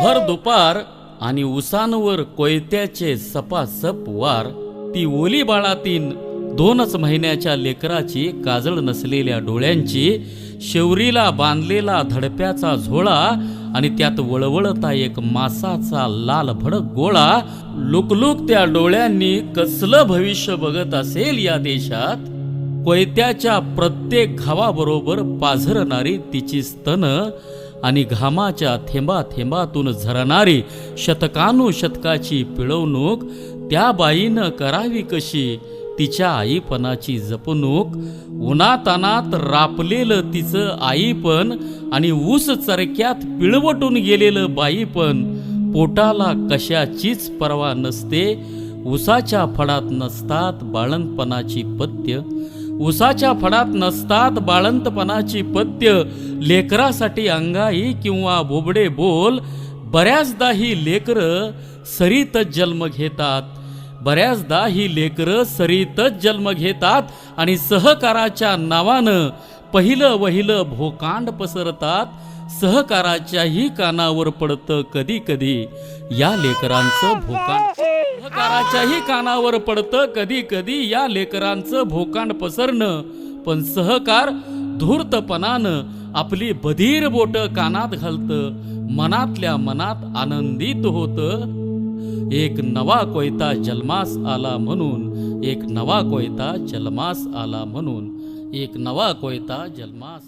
दुपार आणि उसांवर कोयत्याचे सपासप वार ती ओली बाळातीन दोनच महिन्याच्या लेकराची काजळ नसलेल्या डोळ्यांची शेवरीला बांधलेला धडप्याचा झोळा आणि त्यात वळवळता एक मासाचा लाल भडक गोळा लुकलुक त्या डोळ्यांनी कसलं भविष्य बघत असेल या देशात? कोयत्याच्या प्रत्येक घावाबरोबर पाझरणारी तिची स्तन आणि घामाच्या थेंबा थेंबातून झरणारी शतकानुशतकाची पिळवणूक त्या बाईनं करावी कशी? तिच्या आईपणाची जपणूक उन्हातानात रापलेलं तिचं आईपण आणि ऊस चरक्यात पिळवटून गेलेलं बाईपण पोटाला कशाचीच पर्वा नसते उसाच्या फडात नसतात बाळंतपणाची पत्य उसाच्या फडात नसतात बाळंतपणाची पत्य लेकरासाठी अंगाई किंवा बोबडे बोल. बऱ्याचदा ही लेकरं सरीतच जन्म घेतात. बऱ्याचदा ही लेकरं सरीतच जन्म घेतात आणि सहकाराच्या नावानं पहिलं वहिलं भोकांड पसरतात. सहकाराच्याही कानावर पडतं कधी कधी. या लेकरांचं भोकांड सहकाराच्याही कानावर पडतं कधी कधी. या लेकरांचं भोकांड पसरणं. पण सहकार धूर्तपणानं आपली बधीर बोट कानात घालतं. मनातल्या मनात आनंदित होतं. एक नवा कोयता जन्मास आला म्हणून. एक नवा कोयता जन्मास आला म्हणून. एक नवा कोयता जन्मास